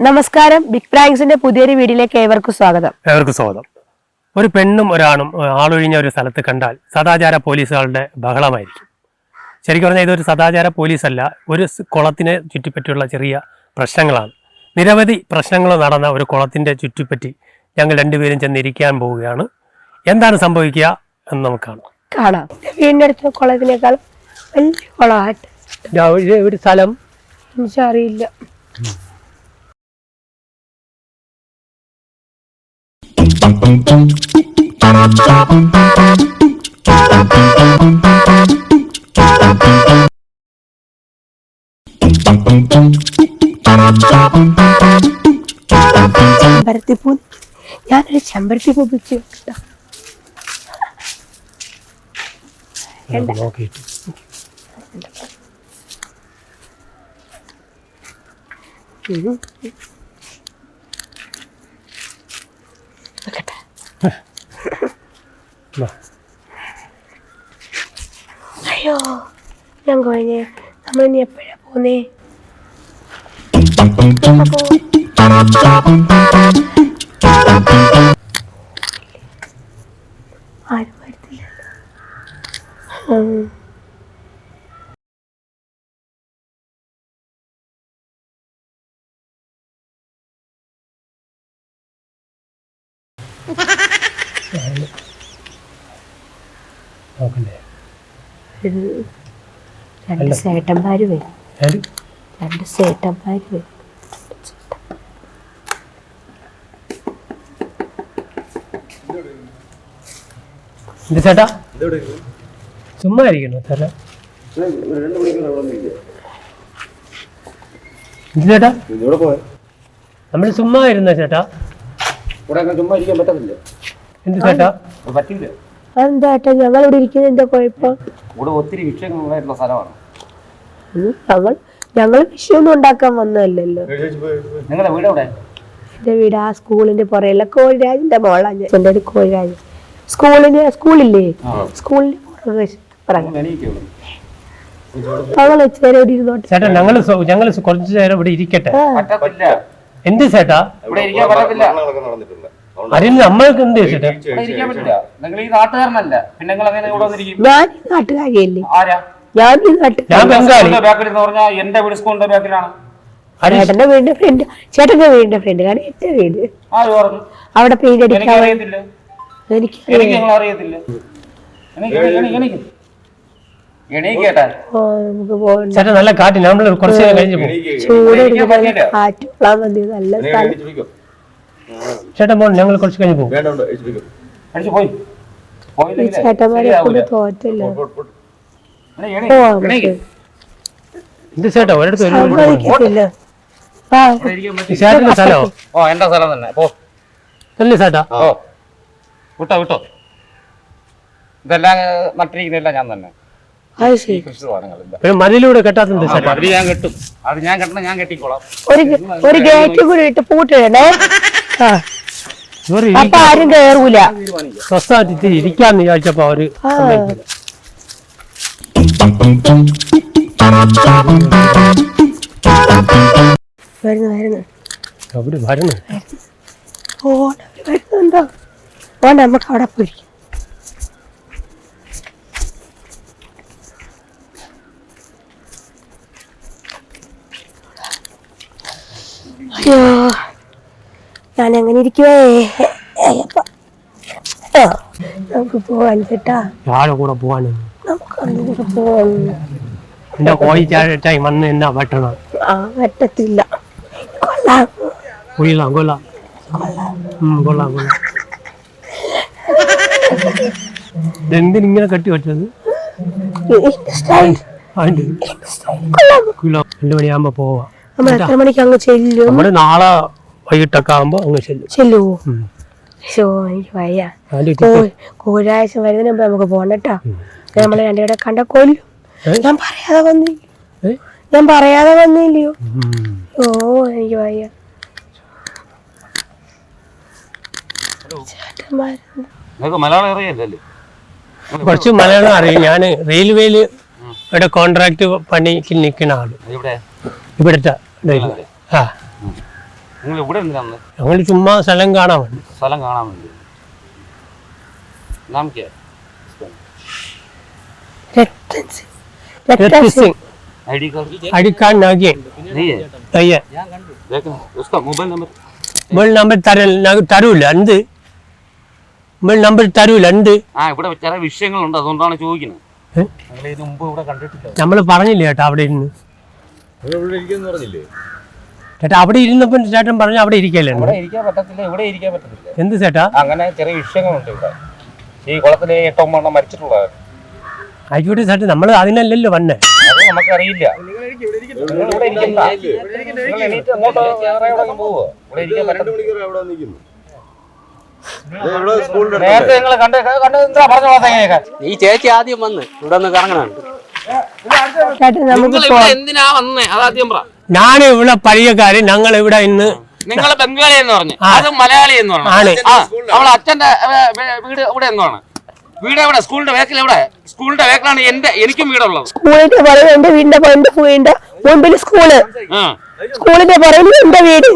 നമസ്കാരം. ബിഗ് പ്രാങ്സിന്റെ പുതിയൊരു വീഡിയോയിലേക്ക് ഏവർക്കും സ്വാഗതം. ഏവർക്കും സ്വാഗതം. ഒരു പെണ്ണും ഒരാണും ആളൊഴിഞ്ഞ ഒരു സ്ഥലത്ത് കണ്ടാൽ സദാചാര പോലീസുകളുടെ ബഹളമായിരിക്കും. ശരിക്കും പറഞ്ഞാൽ ഇതൊരു സദാചാര പോലീസല്ല ഒരു കുളത്തിനെ ചുറ്റിപ്പറ്റിയുള്ള ചെറിയ പ്രശ്നങ്ങളാണ്. നിരവധി പ്രശ്നങ്ങൾ നടന്ന ഒരു കുളത്തിന്റെ ചുറ്റിപ്പറ്റി ഞങ്ങൾ രണ്ടുപേരും ചെന്നിരിക്കാൻ പോവുകയാണ്. എന്താണ് സംഭവിക്കുക എന്ന് നമുക്ക് കാണാം. കാണാം. വീടിന്റെ അടുത്ത് കുളത്തിനേക്കാൾ വലിയ കുളമായിട്ട്. ഒരു സ്ഥലം. എനിക്കറിയില്ല. ചെമ്പരത്തിപ്പൂ ഞാനൊരു ചെമ്പരത്തിപ്പൂ പിടിച്ച് വെക്കട്ടെ. വേണ്ട. നോക്കിയിട്ട് at വെക്കട്ടെ. വാ. അയ്യോ ഞാൻ കഴിഞ്ഞേ നമ്മൾ ഇനി എപ്പോഴാ പോന്നേ ആരും വരുത്തില്ലല്ലോ ഇത് രണ്ട് സേട്ടന്മാർ വരും? രണ്ട് സേട്ടന്മാർ വരും. ചേട്ടാ. ചുമ്മാ ഇരിക്കണോ ചേട്ടാ. ചേട്ടാ? നമ്മൾ ചുമ്മാ ഇരുന്ന ചേട്ടാ? ചുമ്മാ ഇരിക്കാൻ പറ്റത്തില്ല. എന്ത് ചേട്ടാ? പറ്റില്ല അതെന്താ ഏട്ടാ ഞങ്ങൾ ഇവിടെ ഇരിക്കുന്നത് എന്താ കുഴപ്പം? ഇവിടെ ഒത്തിരി വിഷയങ്ങളായിട്ടുള്ള സ്ഥലമാണ്. ഞങ്ങൾ ഞങ്ങൾ വിഷയമൊന്നും ഉണ്ടാക്കാൻ വന്നതല്ലല്ലോ. നിങ്ങളുടെ വീട് എവിടെ? എന്റെ വീട് ആ സ്കൂളിന്റെ പുറയില്ല കോഴിരാജിന്റെ മോളാണ് എന്റെ ഒരു കോഴിരാജ്. സ്കൂളിന് സ്കൂളില്ലേ? സ്കൂളിന്റെ ഞങ്ങൾ ചേട്ടാ ഞങ്ങൾ ഞങ്ങൾ കുറച്ചു നേരം ഇവിടെ ഇരിക്കട്ടെ. എന്ത് ചേട്ടാ? ഇവിടെ ഇരിക്കാൻ പറ്റത്തില്ല. അതിന് നമ്മൾക്ക് എന്ത് ചേട്ടാ ഇവിടെ ഇരിക്കാൻ പറ്റില്ല. നിങ്ങൾ ഈ നാട്ടുകാരനല്ല. പിന്നെ നിങ്ങൾ അങ്ങനെ ഇവിടെ വന്നിരിക്കും. ഞാൻ നാട്ടുകാരിയല്ലേ? ആരാ? ഞാൻ ഈ ഞാൻ ബംഗാളി. എന്ന് പറഞ്ഞാൽ എന്റെ വീട് സ്കൂളിന്റെ ചേട്ടന്റെ വീടിന്റെ ഫ്രണ്ട്. ചേട്ടന്റെ വീടിന്റെ ഫ്രണ്ട്. കാരണം എന്റെ വീട്. ആര് പറഞ്ഞു? അവിടെ പെയിന്റ് എനിക്ക് അടിക്കാൻ അറിയത്തില്ല. എനിക്ക് എനിക്ക് നിങ്ങൾ അറിയത്തില്ല. ചേട്ടാ. നല്ല കാറ്റ്. നമ്മൾ കുറച്ച് കഴിഞ്ഞു കഴിഞ്ഞ് പോകും. ചൂട്. കാറ്റ് കൊള്ളാൻ മതി നല്ല സ്ഥലം. ചേട്ടാ മോൻ ഞങ്ങൾ കുറച്ച് കഴിഞ്ഞ് പോകും. എന്ത് ചേട്ടാ? ഒരിടത്ത് ചേട്ടന്റെ സ്ഥലമോ? ഓ എന്റെ സ്ഥലം തന്നെ. പോ. അല്ലേ ചേട്ടാ? ഓ. വിട്ടോ വിട്ടോ. ഇതെല്ലാം നട്ടിരിക്കുന്നില്ല ഞാൻ തന്നെ. മതിലൂടെ കെട്ടാത്തത് ചേട്ടാ. അത് ഞാൻ കെട്ടും. അത് ഞാൻ കെട്ടണം ഞാൻ കെട്ടിക്കോളാം. ഒരു ഒരു ഗേറ്റ് കൂടി ഇട്ട് പൂട്ടിടണേ അപ്പൊ ആരും കേറൂല. സ്വസ്ഥമായിട്ട് ഇരിക്കാന്ന് വിചാരിച്ചപ്പോ അവർ വരുന്നു വരുന്നു. അവർ വരുന്നു. ഓ വരുന്നുണ്ടോ ഓ നമുക്ക് അവിടെ പോയിരിക്കും അയ്യോ. ഞാൻ അങ്ങനെ ഇരിക്കുവേ നമുക്ക് പോവാൻ ചേട്ടാ. ആളെ കൂടെ പോവാന് നമുക്ക് കൂടെ പോവാം. എന്റെ കോഴി ചാട്ടായി വന്ന് എന്നാ വെട്ടണം? ആ പറ്റത്തില്ല കൊള്ളാം. കൊല്ലാം കൊള്ളാം. കൊള്ളാം കൊള്ളാം. ഇതെന്തിനിങ്ങനെ കെട്ടി വെച്ചത്? രണ്ടു മണിയാകുമ്പോ പോവാ. നമ്മൾ എത്ര മണിക്ക് അങ്ങ് ചെല്ലും? നമ്മൾ നാളെ വൈകിട്ടൊക്കെ ആകുമ്പോ അങ്ങ് ചെല്ലും. ചെല്ലുവോ? ഉം. എനിക്ക് വയ്യ. കോരാഴ്ച വരുന്നതിന് മുമ്പ് നമുക്ക് പോകണ്ടട്ടോ നമ്മളെ രണ്ടുപേരെ കണ്ട കൊല്ലും. ഞാൻ പറയാതെ വന്നില്ല? ഞാൻ പറയാതെ വന്നില്ലയോ. ഓ എനിക്ക് വയ്യ. കുറച്ച് മലയാളം അറിയാം. ഞാൻ റെയിൽവേയിൽ ഇവിടെ കോൺട്രാക്ട് പണിക്ക് നിൽക്കുന്ന ആൾ. ഇവിടെ ഇവിടുത്തെ റെയിൽവേ ആ. നിങ്ങൾ ഇവിടെ എന്തിനാന്ന് ഞങ്ങൾ ചുമ്മാ സ്ഥലം കാണാൻ വേണ്ടി സ്ഥലം കാണാൻ വേണ്ടി നമുക്ക് Rattan Singh Rattan Rattan Singh Singh I D card അടിക്കാൻ നഗിയൻ नहीं है അയ്യ देखो उसका मोबाइल नंबर മുകൾ നമ്പർ തര ഞങ്ങ- തരൂല എന്ത് മുകൾ നമ്പർ തരൂല എന്ത് ആ ഇവിടെ ചില വിഷയങ്ങളുണ്ട് അതുകൊണ്ടാണ് ചോദിക്കുന്നത് ഏ? നിങ്ങൾ ഇതിന് മുമ്പ് ഇവിടെ കണ്ടിട്ടില്ല നമ്മൾ പറഞ്ഞില്ലേ ചേട്ടാ അവിടെ ഇരുന്ന് ഇവിടെ ഇരിക്കുന്നു പറഞ്ഞില്ലേ ചേട്ടാ അവിടെ ഇരുന്നപ്പോൾ ചേട്ടൻ പറഞ്ഞു അവിടെ ഇരിക്കല്ലേ ഇവിടെ ഇരിക്കാൻ പറ്റത്തില്ല ഇവിടെ ഇരിക്കാൻ പറ്റത്തില്ല. എന്ത് ചേട്ടാ? അങ്ങനെ ചെറിയ വിഷയങ്ങളുണ്ട് ഇവിടെ. ഈ കുളത്തിലെ എട്ടൊമ്പണ്ണം മരിച്ചിട്ടുള്ളത്. ആയിക്കോട്ടെ ചേട്ടാ നമ്മൾ അതിനല്ലല്ലോ വന്നേ. അത് നമുക്കറിയില്ല. നിങ്ങൾ ഇവിടെ ഇരിക്കണ്ട. നിങ്ങൾ എണീറ്റ് അങ്ങോട്ട് വേറെ എവിടെയെങ്കിലും പോവോ ഇവിടെ ഇരിക്കാൻ പറ്റത്തില്ല നേരത്തെ നിങ്ങൾ കണ്ട് കണ്ട് എന്താ തേങ്ങയൊക്കെ ഈ ചേച്ചി ആദ്യം വന്ന് ഇവിടെ ഒന്ന് കറങ്ങണുണ്ട് ചേട്ടൻ നമുക്ക് എന്തിനാ വന്നേ? അതാദ്യം പറ. ഞാൻ ഇവിടെ പരിചയക്കാര് ഞങ്ങൾ ഇവിടെ ഇന്ന് നിങ്ങൾ ബംഗാളി എന്ന് പറഞ്ഞു. അത് മലയാളി എന്ന് പറഞ്ഞു. അവളെ അച്ഛന്റെ വീട് ഇവിടെ എന്താണ് വീട് എവിടെ? സ്കൂളിന്റെ വേക്കിൽ എവിടെ? സ്കൂളിന്റെ വേക്കിലാണ് എന്റെ എനിക്കും വീടുള്ളത്. സ്കൂളിന്റെ പുറകിൽ എന്റെ വീടിന്റെ എന്റെ വീടിന്റെ മുമ്പിൽ സ്കൂൾ. സ്കൂളിന്റെ പറയുന്നത് എന്റെ വീട്.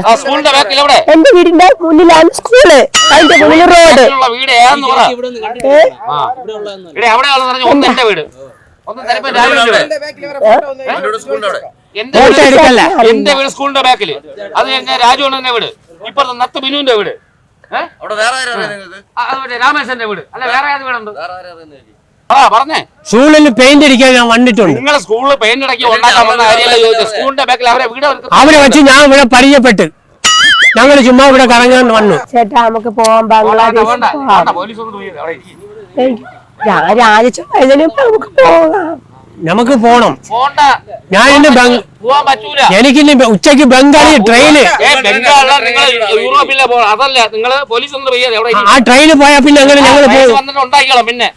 ആ സ്കൂളിന്റെ വേക്കിൽ എവിടെ? എന്റെ വീടിന്റെ മുന്നിലാണ് സ്കൂൾ. അതിന്റെ മുന്നിൽ റോഡ്. വീട് ഏതാന്ന് പറഞ്ഞു ഇവിടെ ഒന്ന് കണ്ടിട്ടില്ല ആ. ഇവിടെ ഉള്ളതെന്ന് ഇവിടെ എവിടെ പറഞ്ഞ ഒന്ന് എന്റെ വീട്. എന്റെ എന്റെ വീട് സ്കൂളിന്റെ ബാക്കിൽ അത് എന്റെ രാജു അണ്ണന്റെ വീട്. ഇപ്പുറത്തെ നത്ത് ബിനുവിന്റെ വീട്. രാമേശന്റെ വീട്. അല്ല വേറെ ഏത് വീടുണ്ട്? ആ പറഞ്ഞേ. സ്കൂളിൽ പെയിന്റ് അടിക്കാൻ ഞാൻ വന്നിട്ടുണ്ട്. നിങ്ങൾ സ്കൂളിൽ പെയിന്റ് അടക്കി ഉണ്ടാക്കാൻ വന്ന കാര്യമല്ല ചോദിച്ചത്. സ്കൂളിന്റെ ബാക്കിൽ അവരെ വീട് അവരെ വെച്ച് ഞാൻ ഇവിടെ പരിചയപ്പെട്ട്. ഞങ്ങൾ ചുമ്മാ ഇവിടെ കറങ്ങാൻ വന്നു. ചേട്ടാ നമുക്ക് പോവാം ബംഗ്ലാദേശ് പോലീസ് ഒന്നും പോയി അവിടെ ഇരിക്ക്. എനിക്ക് രാ- രാജചോദിന് നമുക്ക് പോകാം നമുക്ക് പോണം പോണ്ട ഞാൻ ഇന്ന് ബംഗ് പോവാൻ പറ്റൂല എനിക്കിന്ന് ഉച്ചയ്ക്ക് ബംഗാളി ട്രെയിന് ഏ, നിങ്ങൾ യൂറോപ്പിലെ പോ നിങ്ങൾ പോലീസ് ഒന്നും ചെയ്യാതെ അവിടെ ആ ട്രെയിനിൽ പോയാ പിന്നെ അങ്ങനെ ഞങ്ങൾ പോലീസ് വന്നിട്ട് ഉണ്ടാക്കിക്കോളാം പിന്നെ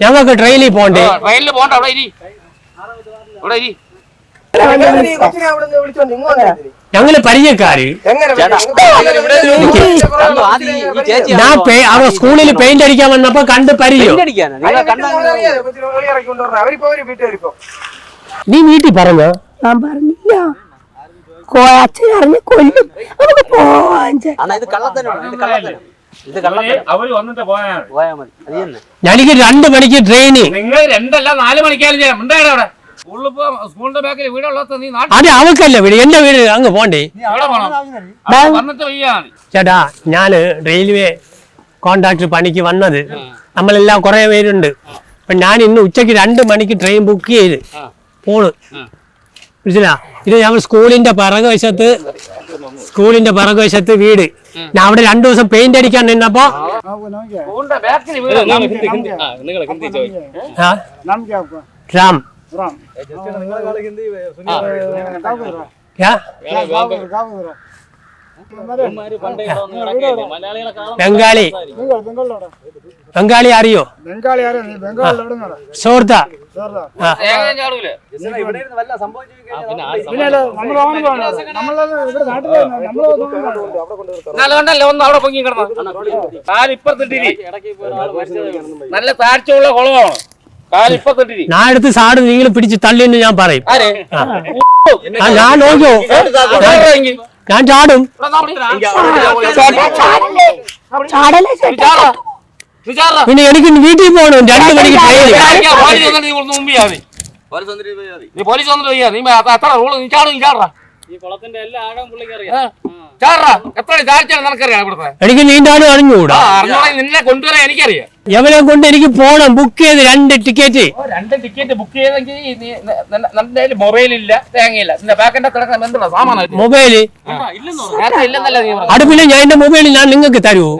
ഞങ്ങൾക്ക് ട്രെയിനിൽ പോണ്ടേ ട്രെയിനിൽ പോണ്ട അവിടെ ഇരി അവിടെ ഇരി ഞങ്ങൾ പരിചയക്കാര്. ഞാൻ സ്കൂളിൽ പെയിന്റ് അടിക്കാൻ വന്നപ്പോ കണ്ട് പരിചയം. നീ വീട്ടിൽ പറഞ്ഞോ? ഞാൻ പറഞ്ഞില്ല. അച്ഛൻ അറിഞ്ഞ് കൊല്ലും. നമുക്ക് പോവാൻ ഞാനിക്ക് രണ്ട് മണിക്ക് ട്രെയിന് നിങ്ങൾ രണ്ടല്ല നാല് മണിക്കാലും ചെയ്യാം. ഉണ്ടായിരുന്നു അവിടെ? സ്കൂളിന്റെ ബാക്കിൽ വീടുള്ളത് നീ നാട്ടിൽ അത് അവക്കല്ല വീട്? എന്റെ വീട് അങ്ങ് പോണ്ടേ വന്നിട്ട് വയ്യാണ് ചേട്ടാ ഞാൻ റെയിൽവേ കോൺട്രാക്ടർ പണിക്ക് വന്നത്. നമ്മളെല്ലാം കുറെ പേരുണ്ട്. അപ്പൊ ഞാൻ ഇന്ന് ഉച്ചയ്ക്ക് രണ്ട് മണിക്ക് ട്രെയിൻ ബുക്ക് ചെയ്ത് പോണ്. മനസ്സിലാ? ഇത് ഞങ്ങൾ സ്കൂളിന്റെ പിറകുവശത്ത് സ്കൂളിന്റെ പിറകുവശത്ത് വീട്. ഞാൻ അവിടെ രണ്ടു ദിവസം പെയിന്റ് അടിക്കാൻ നിന്നപ്പോ രാം. ബംഗാളി. ബംഗാളി അറിയോ കണ്ടല്ലേ ഒന്ന് അവിടെ പൊങ്ങി കിടന്നു. കാലിപ്പത്തിട്ടിരി നല്ല താഴ്ചയുള്ള കുളമാണ്. ഞാൻ എടുത്ത് സാട് നിങ്ങൾ പിടിച്ച് തള്ളിയെന്ന് ഞാൻ പറയും. ആരെ? ആ, ഞാൻ നോക്കിയോ? ഞാൻ ചാടും. പിന്നെ എനിക്ക് വീട്ടിൽ പോകണം. രണ്ട് മണിക്ക് ട്രെയിൻ. നീ പോലീസ് നീ അത്ര റൂൾ നീ ചാടും നീ ചാടാ. ഈ കുളത്തിന്റെ എല്ലാ ആഴം പുള്ളിക്ക് എനിക്ക് നീന്താനും അറിഞ്ഞുകൂടാ. നിന്നെ കൊണ്ടുവരാൻ എനിക്കറിയാം. എവനെ കൊണ്ട് എനിക്ക് പോണം? ബുക്ക് ചെയ്ത് രണ്ട് ടിക്കറ്റ് രണ്ട് ടിക്കറ്റ് ബുക്ക് ചെയ്തെങ്കിൽ മൊബൈലില്ല തേങ്ങയില്ല. മൊബൈൽ അടുപ്പിൽ ഞാൻ എന്റെ മൊബൈൽ ഞാൻ നിങ്ങൾക്ക് തരുമോ.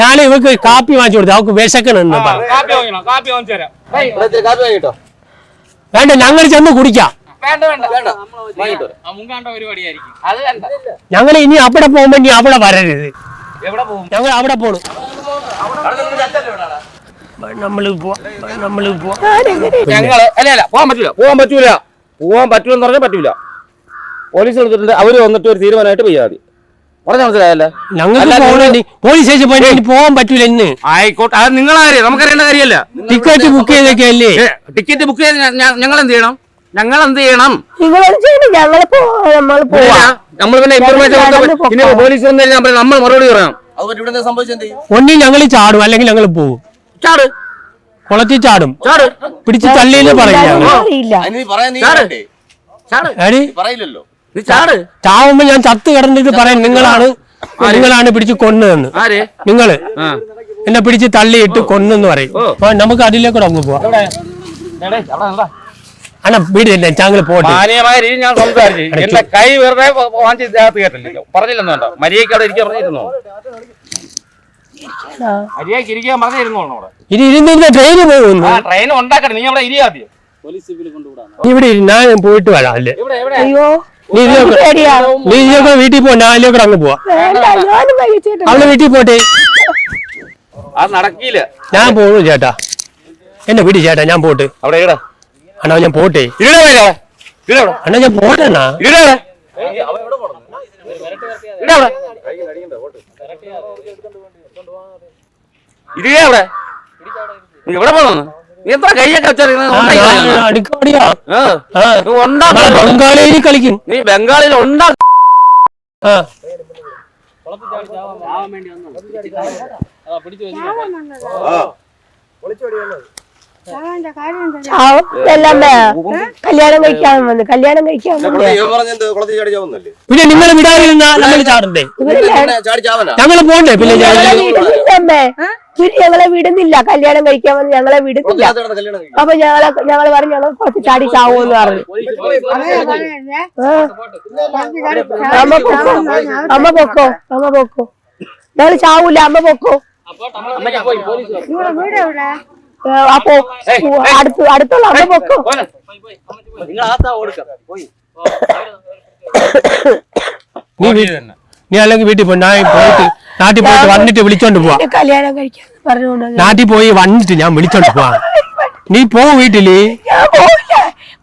ഞാൻ ഇവക്ക് കാപ്പി വാങ്ങിച്ചു കൊടുത്തു. അവക്ക് വിശക്കണം കാപ്പി വാങ്ങിക്കണോ കാപ്പി വാങ്ങിച്ചു തരാം. ഏയ്, വേണ്ട ഞങ്ങൾ ചെന്ന് കുടിക്കാം. ഞങ്ങൾ ഇനി അവിടെ പോകുമ്പോ ഇനി അവിടെ വരരുത്. ഞങ്ങൾ അവിടെ പോണു. നമ്മൾ നമ്മൾ ഞങ്ങൾ അല്ല അല്ല പോകാൻ പറ്റൂല. പോവാൻ പറ്റൂല. പോകാൻ പറ്റൂലെന്ന് പറഞ്ഞാൽ പറ്റൂല. പോലീസ് എടുത്തിട്ടുണ്ട്. അവർ വന്നിട്ട് ഒരു തീരുമാനമായിട്ട് പോയാൽ മതി. പറഞ്ഞ മനസ്സിലായല്ലോ? ഞങ്ങൾക്ക് പോകണേ പോലീസ് സ്റ്റേഷൻ പോയി ഇനി പോകാൻ പറ്റൂല ഇന്ന്. ആയിക്കോട്ടെ അത് നിങ്ങളാര് നമുക്കറിയേണ്ട കാര്യമല്ല. ടിക്കറ്റ് ബുക്ക് ചെയ്തേക്കല്ലേ? ടിക്കറ്റ് ബുക്ക് ചെയ്ത് ഞങ്ങൾ എന്ത് ചെയ്യണം? ഞങ്ങൾ എന്ത് ചെയ്യണം? നിങ്ങളൊന്നും ചെയ്യണം ഞങ്ങൾ പോ നമ്മൾ പിന്നെ ഇൻഫർമേഷൻ. പോലീസ് വന്നു കഴിഞ്ഞാൽ നമ്മൾ മറുപടി പറയാം ഒന്നി ഞങ്ങൾ ചാടും അല്ലെങ്കിൽ ഞങ്ങൾ പോവും. ചാട്. കുളത്തിൽ ചാടും. ചാട്. പിടിച്ച് തള്ളിയിൽ പറയും ഞങ്ങൾ അറിയില്ല. അതിന് നീ പറയാൻ നീ ചാട്. വേണ്ടേ? ചാട്. ഏടി നീ പറയില്ലല്ലോ. ചാവുമ്പോ ഞാൻ ചത്ത് കിടന്നിട്ട് പറയാം നിങ്ങളാണ് നിങ്ങളാണ് പിടിച്ച് കൊന്നതെന്ന്. ആര്? നിങ്ങൾ. എന്നെ പിടിച്ച് തള്ളിയിട്ട് കൊന്നെന്ന് പറയും. അപ്പൊ നമുക്ക് അതിലേക്കൂടെ അങ്ങ് പോവാം. അണ്ണാ വീടില്ല ഞങ്ങൾ പോട്ടെ. മാന്യമായ ഞാൻ സംസാരിച്ചു. എന്റെ കൈ വെറുതെ വാങ്ങിച്ച് ഇതിനകത്ത് കേട്ടില്ല പറഞ്ഞില്ലെന്ന് വേണ്ട മര്യാദയ്ക്ക് അവിടെ ഇരിക്കാൻ പറഞ്ഞിരുന്നോ? മര്യാദയ്ക്ക് ഇരിക്കാൻ പറഞ്ഞിരുന്നോ അവിടെ? ഇനി ഇരുന്നിരുന്ന ട്രെയിൻ പോകുന്നു ആ ട്രെയിൻ ഉണ്ടാക്കട്ടെ. നീ അവിടെ ഇരിയാദ്യം ഇവിടെ ഇരി, ഞാൻ പോയിട്ട് വരാം അല്ലേ? അയ്യോ. നീ ഇതിലേക്ക് നീ ഇതിലേക്ക് വീട്ടിൽ പോ ഞാൻ കൂടെ അങ്ങ് പോവാ. അവളെ വീട്ടിൽ പോട്ടെ. അത് നടക്കില്ല. ഞാൻ പോകും ചേട്ടാ. എന്നെ വീട്ടിൽ ചേട്ടാ ഞാൻ പോട്ട്. അവിടെ ഇട അണ്ണാ ഞാൻ പോട്ടെ. അണ്ണാ ഞാൻ പോട്ടെ അണ്ണാ. ഇരിക്കേ അവിടെ. എവിടെ നീ എത്ര കൈയൊക്കെ ബംഗാളിയിൽ കളിക്കും. നീ ബംഗാളിൽ ഉണ്ടാ പിടിച്ചു കല്യാണം കഴിക്കാൻ വന്ന് കല്യാണം കഴിക്കാൻ പിന്നെ നിങ്ങൾ വിടാതിരുന്നാ നമ്മൾ ചാടണ്ടേ? ഞങ്ങൾ പോണ്ടേ പിന്നെ ഞങ്ങളെ വിടുന്നില്ല ഇവർ ഞങ്ങളെ വിടുന്നില്ല കല്യാണം കഴിക്കാൻ വന്ന് ഞങ്ങളെ വിടുന്നില്ല. അപ്പൊ ഞങ്ങളെ ഞങ്ങൾ പറഞ്ഞു ഞങ്ങൾ കുറച്ച് ചാടി ചാവൂന്ന് പറഞ്ഞു. അമ്മ പൊക്കോ അമ്മ പൊക്കോ അമ്മ പൊക്കോ. ഞങ്ങൾ ചാവൂല അമ്മ പൊക്കോ. പോലീസ് ഏ, അപ്പൊ അടുത്ത് അടുത്തുള്ള അവിടെ പൊക്കോ? നീ നീ അല്ലെങ്കിൽ വീട്ടിൽ പോ. ഞാൻ പോയിട്ട് നാട്ടിൽ പോയിട്ട് വന്നിട്ട് വിളിച്ചോണ്ട് പോവാ. കല്യാണം കഴിക്കാൻ പറഞ്ഞുകൊണ്ട് നാട്ടിൽ പോയി വന്നിട്ട് ഞാൻ വിളിച്ചോണ്ട് പോവാ. നീ പോ വീട്ടിൽ.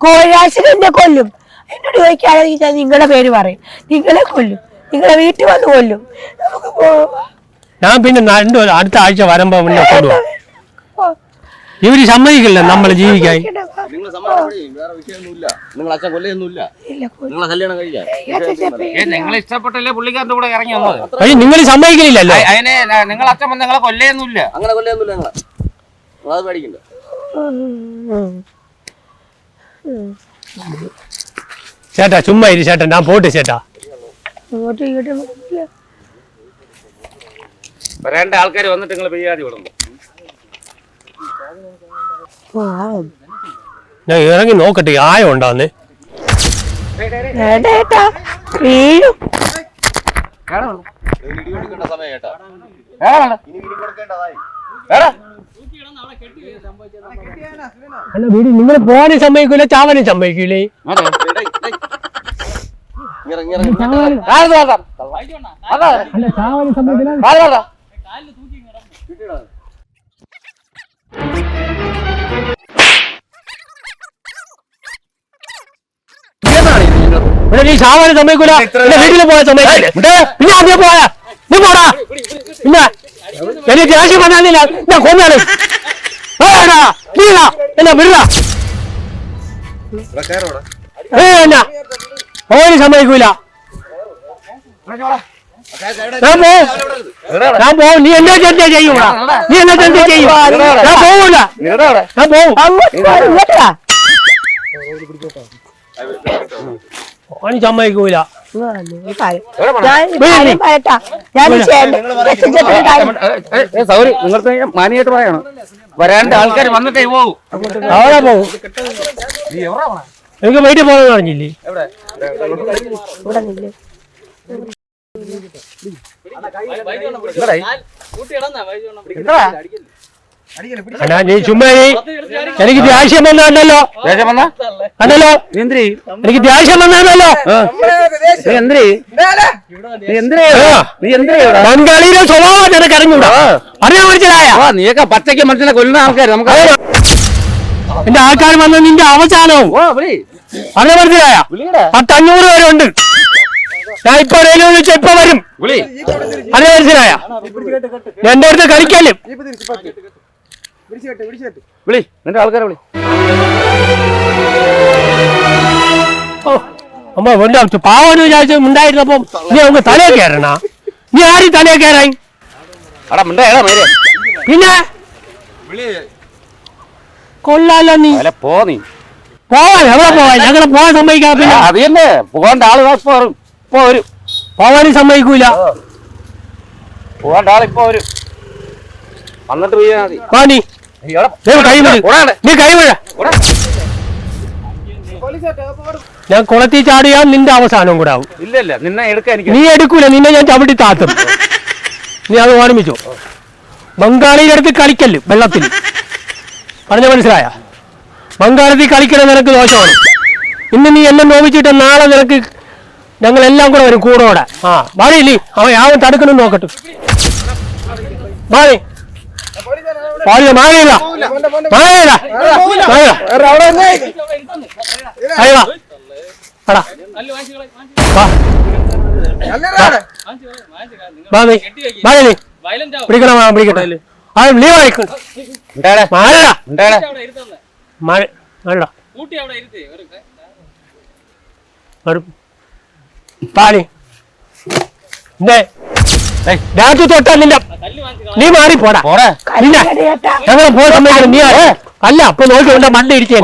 കോഴിരാശിന് എന്നെ കൊല്ലും എന്നോട് ചോദിക്കുകയാണെങ്കിൽ ഞാൻ നിങ്ങളുടെ പേര് പറയും. നിങ്ങളെ കൊല്ലും. നിങ്ങളെ വീട്ടിൽ വന്ന് കൊല്ലും. ഞാൻ പിന്നെ രണ്ടു അടുത്ത ആഴ്ച വരുമ്പോ പിന്നെ കൊണ്ടുപോവാ. ഇവർ സമ്മതിക്കില്ല നമ്മൾ ജീവിക്കാൻ. നിങ്ങൾ ഇഷ്ടപ്പെട്ടല്ലേ പുള്ളിക്കാരന്റെ കൂടെ ഇറങ്ങി വന്നത്? പക്ഷെ നിങ്ങൾ സമ്മതിക്കണില്ലല്ലോ അ- അതിനെ നിങ്ങൾ അച്ഛൻ വന്ന് നിങ്ങളെ കൊല്ലയൊന്നുമില്ല അങ്ങനെ കൊല്ലയൊന്നുമില്ല നിങ്ങളെ. നിങ്ങളത് പേടിക്കണ്ട. ചേട്ടാ ചുമ്മാ ഇരി ചേട്ടാ ഞാൻ പോട്ടെ ചേട്ടാ. വരേണ്ട ആൾക്കാർ വന്നിട്ട് നിങ്ങൾ പെയ്യാതെ വിടുന്നു. ഞാൻ ഇറങ്ങി നോക്കട്ടെ ആയം ഉണ്ടാന്ന്. അല്ല വീട് നിങ്ങൾ പോകാനും സമ്മതിക്കൂല ചാവാനും സമ്മതിക്കൂലേ? ചാവാനും സമ്മതിക്കില്ല. ഇവിടെ നീ ചാവാനും സമ്മതിക്കൂല. പിന്നെ വീട്ടിൽ പോയാൽ സമ്മതിക്കില്ല? പിന്നെ അങ്ങനെ പോയാ. നീ പോടാ. പിന്നെ എനിക്ക് ദേഷ്യം വന്നാലില്ല ഞാൻ കൊന്നാണ് എന്നാ വിടുക ഏ എന്നാ. ഓന് സമ്മതിക്കൂല. ഞാൻ പോവും നീ എന്നാ ചെന്ത ചെയ്യൂടാ നീ എന്നാ ചെന്ത ചെയ്യും. ഞാൻ പോവൂല. ഞാൻ പോവും. അങ്ങോട്ട് പോ, ഇങ്ങോട്ട് വാ. ഓന് സമ്മതിക്കൂല സൗരി നിങ്ങൾക്ക് മാനിയായിട്ട് പറയണം. വരാണ്ട് ആൾക്കാർ വന്നിട്ടേ പോവും. അവിടെ പോവും. എനിക്ക് വീട്ടിൽ പോകാൻ പറഞ്ഞില്ലേ അണ്ണാ നീ ചുമ്മാ നീ എനിക്ക് ദേഷ്യം വന്നല്ലോ ദേഷ്യം വന്നാ? കണ്ടല്ലോ എന്തിരി? എനിക്ക് ദേഷ്യം വന്നല്ലോ നീ എന്തിരി? നീ എന്തിരി? നീ എന്തിരി ബംഗാളിയിലെ സ്വഭാവം നിനക്ക് അറിഞ്ഞൂടാ. അറിയാൻ മനസ്സിലായ ആ നീയൊക്കെ പച്ചയ്ക്ക് മനുഷ്യനെ കൊല്ലുന്ന ആൾക്കാർ നമുക്ക് എന്റെ ആൾക്കാർ വന്ന നിന്റെ അവസാനവും. അറിയാൻ മനസ്സിലായ വിളിയടാ. പത്തഞ്ഞൂറ് പേരുണ്ട്. ഞാൻ ഇപ്പൊ വിളിച്ച ഇപ്പൊ വരും. അത് മനസ്സിലായ? എന്റെ അടുത്ത് കളിക്കാലും. വിളി നിന്റെ ആൾക്കാരെ വിളി. ഓ അമ്മ വേണ്ട പാവന് വിചാരിച്ചു ഉണ്ടായിരുന്നപ്പോ നീ നമുക്ക് തലേ കയറണ? നീ ആരും തലേ കയറായി എടാ മിണ്ടാ എടാ മേരെ. പിന്നെ? കൊള്ളാലോ നീ. അല്ല പോ നീ. പോവാൻ എവിടെ പോവാൻ? ഞങ്ങളെ പോവാൻ സമ്മതിക്കാ പിന്നെ. അത് തന്നെ. പോകേണ്ട ആൾ വരും ഇപ്പൊ വരും പോവാനും സമ്മതിക്കൂല. പോകേണ്ട ആൾ ഇപ്പൊ വരും വന്നിട്ട് പോയാ മതി. വാ നീ നീ എവിടെ? നീ കൈ വിട്. ഓടാണ്ട്. നീ കൈ വിട. ഞാൻ കുളത്തിൽ ചാടിയാൽ നിന്റെ അവസാനം കൂടെ ആവും. ഇല്ല ഇല്ല. നിന്നെ എടുക്കാൻ എനിക്ക് നീ എടുക്കൂല. നിന്നെ ഞാൻ ചവിട്ടി താത്തും. നീ അത് ഓർമ്മിച്ചു ബംഗാളിയുടെ അടുത്ത് കളിക്കല്ല് വെള്ളത്തിൽ. പറഞ്ഞ മനസ്സിലായ? ബംഗാളത്തിൽ കളിക്കണ നിനക്ക് ദോഷമാണ്. ഇന്ന് നീ എന്നെ നോവിച്ചിട്ട് നാളെ നിനക്ക് ഞങ്ങൾ എല്ലാം കൂടെ വരും കൂടോടെ. ആ. വാടിയില്ലേ അവൻ അവൻ തടുക്കണം നോക്കട്ടെ. മാറി. പാടില്ല മാറിയില്ല മാറിയില്ല violent ആവും. പിടിക്കണം പിടിക്കട്ടെ. ആ നീ വായിക്കും ഉണ്ടാടെ മാറടാ ഉണ്ടാടെ കൂട്ടി പാടി ഇതേ രാത്രി തൊട്ടാ നിന്റെ കല്ല് വാങ്ങിച്ച് കളി. നീ മാറി പോടാ. പോടെ. നിന്നെ ഞങ്ങൾ പോയി സമ്മതിക്കണം നീ? അല്ല അപ്പൊ നോക്കി എന്റെ മണ്ട ഇടിച്ചു.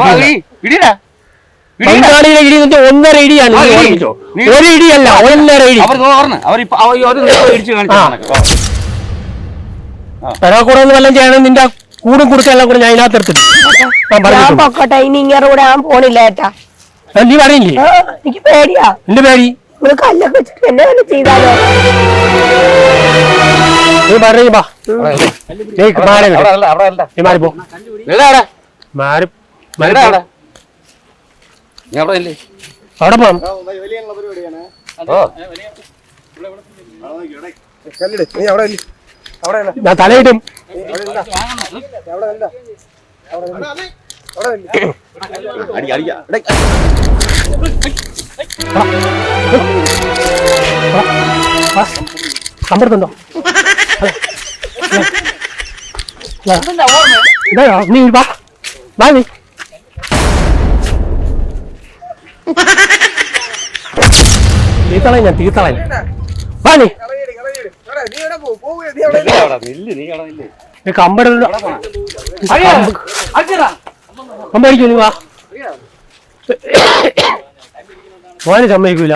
ബംഗാളിയിലെ ഇടി എന്ന് ഒന്നര ഇടിയാണ്. ഒരു ഇടിയല്ല ഒന്നര ഇടി. ഒരു കൂടെ ഒന്ന് വല്ലതും ചെയ്യണം നിന്റെ കൂടും കുടുക്കും എല്ലാം കൂടെ ഞാൻ ഇതിനകത്ത് എടുത്തിട്ട് ഞാൻ ഞാൻ പറഞ്ഞു പൊക്കോട്ടെ ഇനി ഇങ്ങനെ കൂടെ ഞാൻ പോണില്ല ഏട്ടാ. നീ പറയില്ലേ എനിക്ക് പേടിയാ. നിന്റെ പേര് നിങ്ങൾ കല്ലൊക്കെ വെച്ചിട്ട് എന്നെ വല്ല ചെയ്താലോ നീ പറഞ്ഞു ബാ നീ മാറി അവിടെ വിട്. അല്ല, അവിടെ അല്ല. നീ മാറി പോ നിൽടാ അവിടെ. മാറി മാറി നിൽടാ പോ. അവിടെ. നീ അവിടെ ഇല്ലേ അവിടെ പോണം ഓ കല്ലിട് നീ അവിടെ ഇല്ലേ? അവിടെ ഇല്ല. ഞാൻ തലയിടും അടി സമ്പർക്കുണ്ടോ നീ വാ. വാ നീ. തീത്തളയും ഞാൻ തീത്തളയും വാ. നീ. കമ്പട കമ്പടിക്കൂ നീ വാ. മോനെ സമ്മതിക്കൂല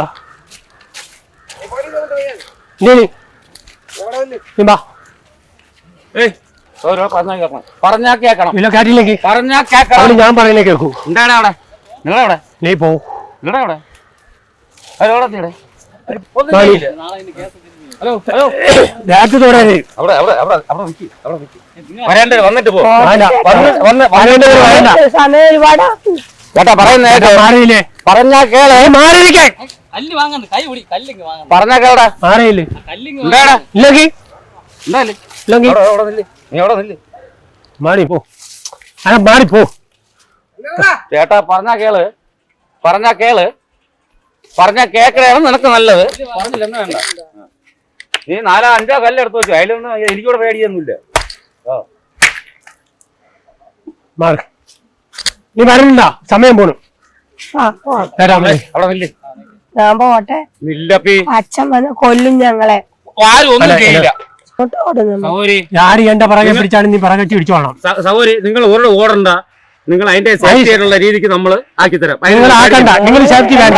പറഞ്ഞാ കേക്കണം ഞാൻ പറയുന്നേ കേൾക്കൂ. എന്താണ് അവിടെ? നിങ്ങളവിടെ? നീ പോ. നിങ്ങളുടെ അവിടെ. Hello hello. രാത്രി തോടാനേ. അവിടെ അവിടെ അവിടെ അവിടെ നിൽക്കി അവിടെ നിൽക്കി വരേണ്ട വന്നിട്ട് പോ. കേട്ടാ പറയുന്ന മാറിയില്ലേ? പറഞ്ഞാ കേളെ. മാറിയിരിക്കേ. കല്ല് വാങ്ങന്ന്. കൈ പിടി കല്ലിങ് വാങ്ങന്ന്. പറഞ്ഞാ കേടാ മാറിയില്ലേ? കല്ലിങ് എന്താടാ ഇല്ലെങ്കിൽ ഇല്ലെങ്കിൽ നീ അവിടെ നില്ല്. മാറി പോ. ആ മാറി പോ. ചേട്ടാ പറഞ്ഞാ കേൾ. പറഞ്ഞാ കേൾ. പറഞ്ഞാ കേക്കണയാണ് നിനക്ക് നല്ലത്. പറഞ്ഞില്ലെന്ന് വേണ്ട നീ നാലോ അഞ്ചോ കല്ലെടുത്ത് വെച്ചു. അതിലൊന്നും എനിക്കിവിടെ പേടിയൊന്നുമില്ല ഓ മാറി നീ വരണ്ട. സമയം പോണു. ഞാൻ പോട്ടെ. അച്ഛൻ വന്ന് കൊല്ലും ഞങ്ങളെ. ആരും എന്റെ പിറകെ പിടിച്ചാണ് നീ പിറകെ പിടിച്ചോണം സൗരി നിങ്ങൾ ഒരു ഓടണ്ട. നിങ്ങൾ അതിന്റെ സേഫ്റ്റി ആയിട്ടുള്ള രീതിക്ക് നമ്മൾ ആക്കി തരാം. നിങ്ങൾ ആക്കണ്ട. നിങ്ങൾ സേഫ്റ്റി വേണ്ട.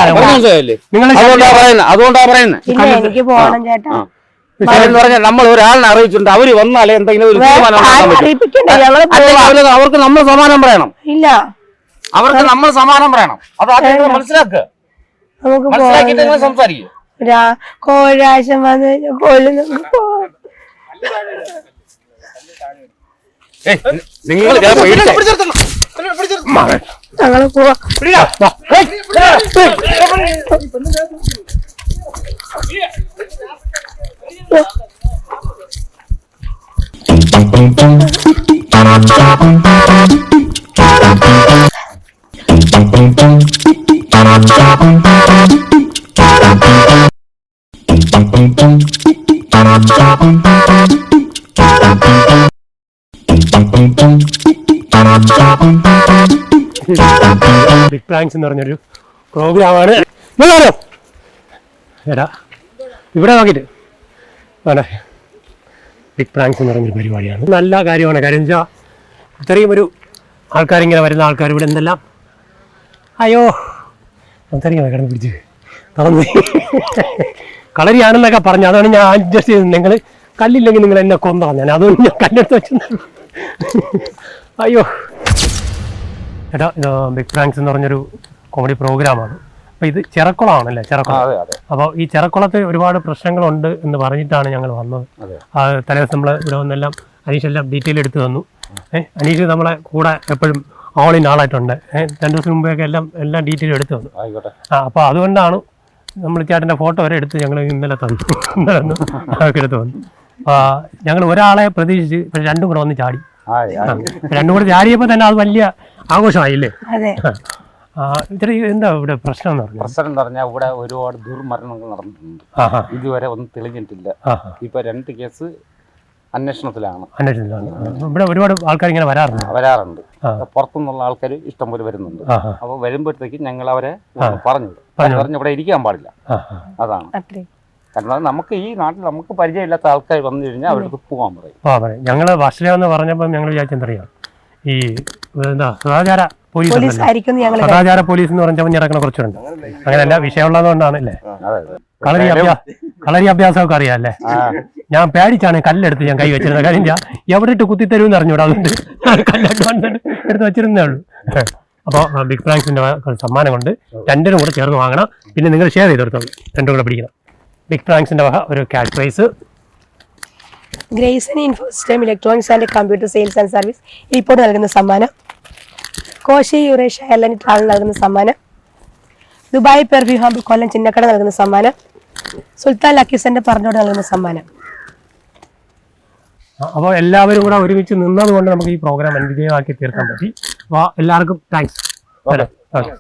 നിങ്ങൾ അതുകൊണ്ടാ പറയുന്നത് അതുകൊണ്ടാ പറയുന്നത് എനിക്ക് പോകണം ചേട്ടാ. എന്ന് പറഞ്ഞാൽ നമ്മൾ ഒരാളിനെ അറിയിച്ചിട്ടുണ്ട് അവർ വന്നാലേ എന്തെങ്കിലും ഒരു തീരുമാനം ഉണ്ടാക്കാൻ പറ്റൂ. അറിയിപ്പിക്കണ്ട ഞങ്ങൾ അല്ലെങ്കിൽ അവർ അവർക്ക് നമ്മൾ സമാനം പറയണം ഇല്ല അവർക്ക് നമ്മൾ സമാനം പറയണം അത് ആദ്യം നിങ്ങൾ മനസ്സിലാക്കുക നമുക്ക് മനസ്സിലാക്കിയിട്ട് നിങ്ങൾ സംസാരിക്കുക കോഴാശം വന്ന് കഴിഞ്ഞാൽ കൊല്ലും നമുക്ക് പോവാം നിങ്ങൾ. ഞങ്ങൾ പോവാം ബിഗ് പ്രാങ്ക്സ് എന്ന് പറഞ്ഞൊരു പ്രോഗ്രാമാണ് എടാ ഇവിടെ നോക്കിയിട്ട് വേണേ ബിഗ് പ്രാങ്ക്സ് എന്ന് പറയുന്നൊരു പരിപാടിയാണ്. നല്ല കാര്യമാണ്. കാര്യം വെച്ചാൽ ഇത്രയും ഒരു ആൾക്കാരിങ്ങനെ വരുന്ന ആൾക്കാർ ഇവിടെ എന്തെല്ലാം? അയ്യോ സംസാരിക്കാൻ കിടന്ന് പിടിച്ച് തളർന്ന് കളരിയാണെന്നൊക്കെ പറഞ്ഞു. അതാണ് ഞാൻ അഡ്ജസ്റ്റ് ചെയ്തത്. നിങ്ങൾ കല്ലില്ലെങ്കിൽ നിങ്ങൾ എന്നെ കൊന്നാ ഞാൻ അതുകൊണ്ട് ഞാൻ കല്ലെടുത്ത് വെച്ചു അയ്യോ. ചേട്ടാ ബിഗ് പ്രാങ്ക്സ് എന്ന് പറഞ്ഞൊരു കോമഡി പ്രോഗ്രാമാണ് അപ്പോൾ ഇത് ചിറക്കുളമാണല്ലേ ചിറക്കുളം? അപ്പോൾ ഈ ചിറക്കുളത്ത് ഒരുപാട് പ്രശ്നങ്ങളുണ്ട് എന്ന് പറഞ്ഞിട്ടാണ് ഞങ്ങൾ വന്നത്. അതെ. ദിവസം നമ്മൾ ഇവിടെ വന്നെല്ലാം അനീഷ് എല്ലാം ഡീറ്റെയിൽ എടുത്തു തന്നു. ഏഹ് അനീഷ് നമ്മളെ കൂടെ എപ്പോഴും ഓൾ ഇൻ ആളായിട്ടുണ്ട്. ഏഹ് രണ്ടു ദിവസം മുമ്പേയൊക്കെ എല്ലാം എല്ലാം ഡീറ്റെയിൽ എടുത്തു തന്നു. ആ അപ്പോൾ അതുകൊണ്ടാണ് നമ്മൾ ചേട്ടന്റെ ഫോട്ടോ വരെ എടുത്ത് ഞങ്ങൾ ഇന്നലെ തന്നു. ഇന്നലെ തന്നു അതൊക്കെ എടുത്ത് വന്നു. ഞങ്ങൾ ഒരാളെ പ്രതീക്ഷിച്ച് പക്ഷെ രണ്ടും കൂടെ വന്ന് ചാടി. രണ്ടും കൂടെ ചാടിയപ്പോൾ തന്നെ അത് വലിയ ആഘോഷമായില്ലേ? എന്താ ഇവിടെ പ്രശ്നം എന്ന് പറഞ്ഞു പ്രശ്നം എന്ന് പറഞ്ഞാൽ ഇവിടെ ഒരുപാട് ദുർമരണങ്ങൾ നടന്നിട്ടുണ്ട്. ഇതുവരെ ഒന്നും തെളിഞ്ഞിട്ടില്ല. ഇപ്പൊ രണ്ട് കേസ് അന്വേഷണത്തിലാണ്. അന്വേഷണത്തിലാണ്. ഇവിടെ ഒരുപാട് ആൾക്കാർ ഇങ്ങനെ വരാറുണ്ട്. വരാറുണ്ട്. പുറത്തുനിന്നുള്ള ആൾക്കാർ ഇഷ്ടംപോലെ വരുന്നുണ്ട്. അപ്പൊ അപ്പോൾ വരുമ്പോഴത്തേക്ക് ഞങ്ങൾ അവരെ പറഞ്ഞു. പറഞ്ഞു. ഇവിടെ ഇരിക്കാൻ പാടില്ല. അതാണ്. കാരണം നമുക്ക് ഈ നാട്ടിൽ നമുക്ക് പരിചയമില്ലാത്ത ആൾക്കാർ വന്നു കഴിഞ്ഞാൽ അവർക്ക് പോകാൻ പറയും. ഞങ്ങൾ ഞങ്ങൾ വർഷമെന്ന് പറഞ്ഞപ്പോൾ ഞങ്ങൾ വിചാരിച്ചെന്തറിയാം ഈ എന്താ സദാചാര പോലീസ്. ആയിരിക്കും ഞങ്ങൾ സദാചാര പോലീസ് എന്ന് പറഞ്ഞാൽ ഇറങ്ങണ കുറച്ചുണ്ട് അങ്ങനെയല്ല വിഷയമുള്ളതുകൊണ്ടാണ് അല്ലേ? കളരി അഭ്യാസം കളരി അഭ്യാസമൊക്കെ അറിയാം അല്ലേ ഞാൻ പേടിച്ചാണ് കല്ലെടുത്ത് ഞാൻ കൈ വെച്ചിരുന്നത്. കാര്യം ഞാൻ എവിടെ ഇട്ട് കുത്തിത്തരുമെന്ന് അറിഞ്ഞൂടാ അതുകൊണ്ട്. കല്ലെടുത്ത് വന്നിട്ട് എടുത്ത് വെച്ചിരുന്നേ ഉള്ളൂ. അപ്പോൾ ബിഗ് പ്രാങ്ക്സിന്റെ സമ്മാനം കൊണ്ട് രണ്ടിനും കൂടെ ചേർന്ന് വാങ്ങണം. പിന്നെ നിങ്ങൾ ഷെയർ ചെയ്തെടുത്തോളൂ രണ്ടും കൂടെ പിടിക്കണം. ബിഗ് പ്രാങ്ക്സിന്റെ വക ഒരു cash prize Grayson infosystem electronics and computer sales and service report നൽകുന്ന സമ്മാനം. കോശി യുറേഷ്യ എയർലൈൻ ട്രാവൽ നൽകുന്ന സമ്മാനം. ദുബായ് പെർവ്യൂ ഹാബ് കൊല്ലം ചിന്നക്കട നൽകുന്ന സമ്മാനം. സുൽത്താൻ ലക്കീസന്റെ പറഞ്ഞോട് നൽകുന്ന സമ്മാനം. അപ്പോൾ എല്ലാവരും കൂടെ ഒരുമിച്ച് നിന്നതുകൊണ്ട് നമുക്ക് ഈ പ്രോഗ്രാം വിജയമാക്കി തീർക്കാൻ പറ്റി. അപ്പോൾ എല്ലാവർക്കും താങ്ക്സ് ഓക്കെ. ഓക്കെ.